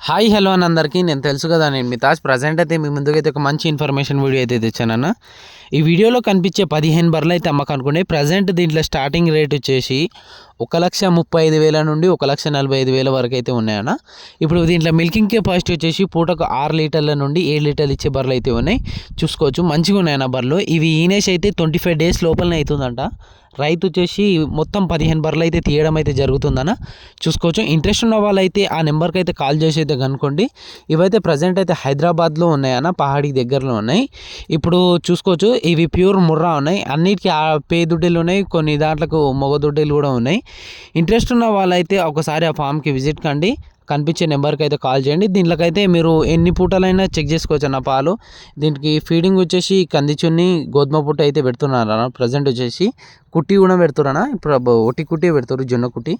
Hi hello అని అందరికీ. నేను తెలుసు కదా నేను మీ తాజ్ ప్రజెంట్ అయితే మీ ముందుకైతే ఒక మంచి ఇన్ఫర్మేషన్ వీడియో అయితే తెచ్చానన్న. ఈ వీడియోలో కనిపించే పదిహేను బర్రెలు అయితే అమ్మకం అనుకునే ప్రజెంట్ దీంట్లో స్టార్టింగ్ రేట్ వచ్చేసి ఒక లక్ష ముప్పై ఐదు వేల నుండి ఒక లక్ష నలభై ఐదు వేల వరకు అయితే ఉన్నాయన్న. ఇప్పుడు దీంట్లో మిల్కింగ్ కెపాసిటీ వచ్చేసి పూటకు ఆరు లీటర్ల నుండి ఏడు లీటర్లు ఇచ్చే బర్రెలు అయితే ఉన్నాయి. చూసుకోవచ్చు మంచిగా ఉన్నాయన్న బర్రెలు. ఇవి ఈనేసి అయితే ట్వంటీ ఫైవ్ డేస్ లోపలనే అవుతుందంట. రైతు వచ్చేసి మొత్తం పదిహేను బర్రెలు అయితే తీయడం అయితే జరుగుతుందన్న. చూసుకోవచ్చు ఇంట్రెస్ట్ ఉన్న వాళ్ళైతే ఆ నెంబర్కి అయితే కాల్ చేసి అయితే కనుకోండి ఇవైతే ప్రజెంట్ అయితే హైదరాబాద్లో ఉన్నాయన్న పహాడీ దగ్గరలో ఉన్నాయి. ఇప్పుడు చూసుకోవచ్చు ఇవి ప్యూర్ ముర్రా ఉన్నాయి. అన్నిటికీ ఆ పే దుడ్డీలు ఉన్నాయి. కొన్ని దాంట్లకు మొగ దుడ్డీలు కూడా ఉన్నాయి. ఇంట్రెస్ట్ ఉన్న వాళ్ళైతే ఒకసారి ఆ ఫామ్కి విజిట్ కండి. కనిపించే నెంబర్కి అయితే కాల్ చేయండి. దీంట్లోకైతే మీరు ఎన్ని పూటలైనా చెక్ చేసుకోవచ్చు అన్న పాలు. దీనికి ఫీడింగ్ వచ్చేసి కందిచున్ని గోధుమ పుట్ట అయితే పెడుతున్నారు అన్న ప్రజెంట్ వచ్చేసి కుట్టి కూడా పెడుతున్నారా ఇప్పుడు ఒట్టి కుట్టి పెడతారు జొన్న కుట్టి.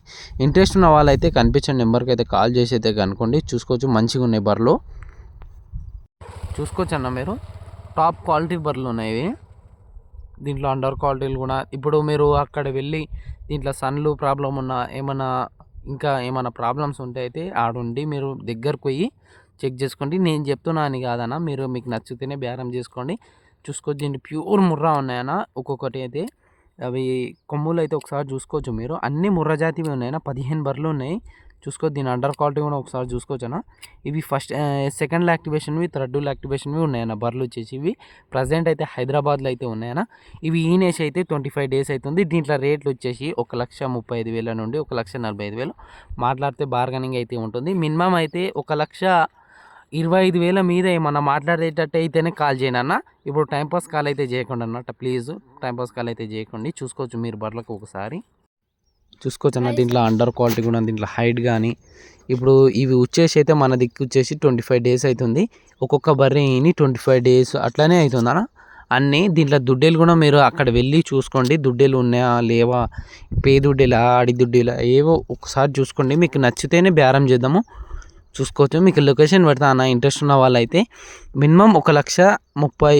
ఇంట్రెస్ట్ ఉన్న వాళ్ళైతే కనిపించే నెంబర్కి అయితే కాల్ చేసి అయితే కనుకోండి చూసుకోవచ్చు మంచిగా ఉన్నాయి బర్రెలు. చూసుకోవచ్చు అన్న మీరు. టాప్ క్వాలిటీ బర్రెలు ఉన్నాయి ఇవి. దీంట్లో అండర్ క్వాలిటీలు కూడా. ఇప్పుడు మీరు అక్కడ వెళ్ళి దీంట్లో సన్లు ప్రాబ్లం ఉన్నా ఏమైనా ఇంకా ఏమైనా ప్రాబ్లమ్స్ ఉంటే అయితే ఆడుండి మీరు దగ్గరకు పోయి చెక్ చేసుకోండి. నేను చెప్తున్నాను కాదన్నా మీరు మీకు నచ్చితేనే బేరం చేసుకోండి. చూసుకోవచ్చు దీంట్లో ప్యూర్ ముర్రా ఉన్నాయన్న ఒక్కొక్కటి అయితే. అవి కొమ్ములు అయితే ఒకసారి చూసుకోవచ్చు మీరు. అన్ని ముర్రజాతివి ఉన్నాయన్నా పదిహేను బర్రెలు ఉన్నాయి. చూసుకో దీని అండర్ క్వాలిటీ కూడా ఒకసారి చూసుకోవచ్చనా ఇవి ఫస్ట్ సెకండ్ యాక్టివేషన్వి థర్డ్ యాక్టివేషన్వి ఉన్నాయన్న బర్రెలు వచ్చేసి ఇవి ప్రజెంట్ అయితే హైదరాబాద్లో అయితే ఉన్నాయన్న. ఇవి ఈనేసి అయితే ట్వంటీ ఫైవ్ డేస్ అవుతుంది దీంట్లో రేట్లు వచ్చేసి ఒక లక్ష ముప్పై ఐదు వేల నుండి ఒక లక్ష నలభై ఐదు వేలు. మాట్లాడితే బార్గెనింగ్ అయితే ఉంటుంది. మినిమం అయితే ఒక లక్ష ఇరవై ఐదు వేల మీద ఏమన్నా మాట్లాడేటట్టు అయితేనే కాల్ చేయను అన్న. ఇప్పుడు టైంపాస్ కాల్ అయితే చేయకుండా అన్నట్టు ప్లీజ్ టైంపాస్ కాల్ అయితే చేయకండి. చూసుకోవచ్చు మీరు బర్రెలకు ఒకసారి. చూసుకోవచ్చు అన్న దీంట్లో అండర్ క్వాలిటీ కూడా దీంట్లో హైట్ కానీ. ఇప్పుడు ఇవి వచ్చేసి అయితే మన దిక్కు వచ్చేసి ట్వంటీ ఫైవ్ డేస్ అవుతుంది. ఒక్కొక్క బర్రీని ట్వంటీ ఫైవ్ డేస్ అట్లానే అవుతుంది అన్న. అన్నీ దీంట్లో దుడ్డేలు కూడా మీరు అక్కడ వెళ్ళి చూసుకోండి. దుడ్డేలు ఉన్నాయా లేవా పే దుడ్డేలా ఆడి దుడ్డేలా ఏవో ఒకసారి చూసుకోండి. మీకు నచ్చితేనే బేరం చేద్దాము. చూసుకోవచ్చు. మీకు లొకేషన్ పెడతా అన్న ఇంట్రెస్ట్ ఉన్న వాళ్ళైతే మినిమం ఒక లక్ష ముప్పై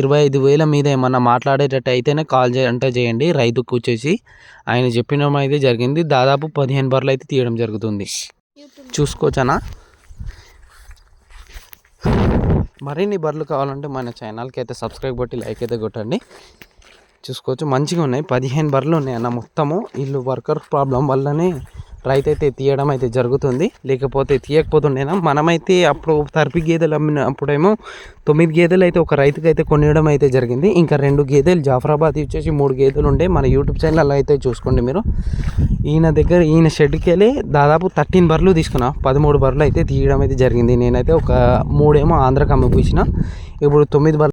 ఇరవై ఐదు వేల మీద ఏమన్నా మాట్లాడేటట్టు అయితేనే కాల్ చే అంటే చేయండి. రైతుకు వచ్చేసి ఆయన చెప్పిన అయితే జరిగింది. దాదాపు పదిహేను బర్లు అయితే తీయడం జరుగుతుంది. చూసుకోవచ్చనా మరిన్ని బర్రెలు కావాలంటే మన ఛానల్కి అయితే సబ్స్క్రైబ్ కొట్టి లైక్ అయితే కొట్టండి. చూసుకోవచ్చు. మంచిగా ఉన్నాయి. పదిహేను బర్రెలు ఉన్నాయి అన్న మొత్తము. వీళ్ళు వర్కర్ ప్రాబ్లం వల్లనే రైతు అయితే తీయడం అయితే జరుగుతుంది. లేకపోతే తీయకపోతుండేనా? మనమైతే అప్పుడు తరపి గేదెలు అమ్మినప్పుడేమో తొమ్మిది గేదెలు అయితే ఒక రైతుకి అయితే కొనియడం అయితే జరిగింది. ఇంకా రెండు గేదెలు జాఫరాబాద్ వచ్చేసి మూడు గేదెలు ఉండే మన యూట్యూబ్ ఛానల్ అయితే చూసుకోండి మీరు. ఈయన దగ్గర ఈయన షెడ్కి వెళ్ళి దాదాపు థర్టీన్ బర్రెలు తీసుకున్నా. పదమూడు బర్రెలు అయితే తీయడం అయితే జరిగింది. నేనైతే ఒక మూడేమో ఆంధ్రాకి అమ్మిపించిన ఇప్పుడు తొమ్మిది బర్రెలు